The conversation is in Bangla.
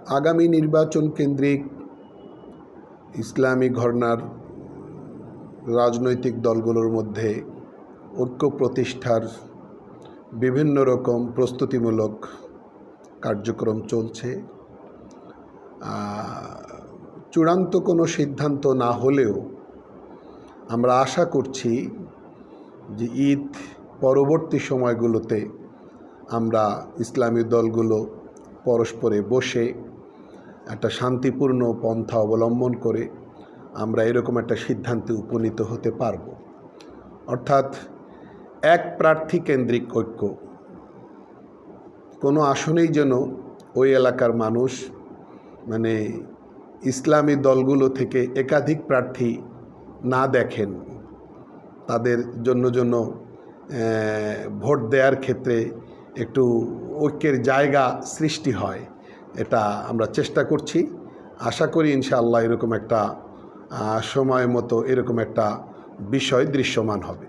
আগামী নির্বাচন কেন্দ্রিক ইসলামী ঘরনার রাজনৈতিক দলগুলোর মধ্যে ঐক্য প্রতিষ্ঠার বিভিন্ন রকম প্রস্তুতিমূলক কার্যক্রম চলছে। চূড়ান্ত কোনো সিদ্ধান্ত না হলেও আমরা আশা করছি যে ঈদ পরবর্তী সময়গুলোতে আমরা ইসলামী দলগুলো পরস্পরে বসে একটা শান্তিপূর্ণ পন্থা অবলম্বন করে আমরা এরকম একটা সিদ্ধান্তে উপনীত হতে পারব। অর্থাৎ এক প্রার্থী কেন্দ্রিক ঐক্য। কোনো আসনেই যেন ওই এলাকার মানুষ মানে ইসলামী দলগুলো থেকে একাধিক প্রার্থী না দেখেন, তাদের জন্য জন্য ভোট দেওয়ার ক্ষেত্রে একটু ঐক্যের জায়গা সৃষ্টি হয়, এটা আমরা চেষ্টা করছি। আশা করি ইনশাআল্লাহ এরকম একটা সময় মতো এরকম একটা বিষয় দৃশ্যমান হবে।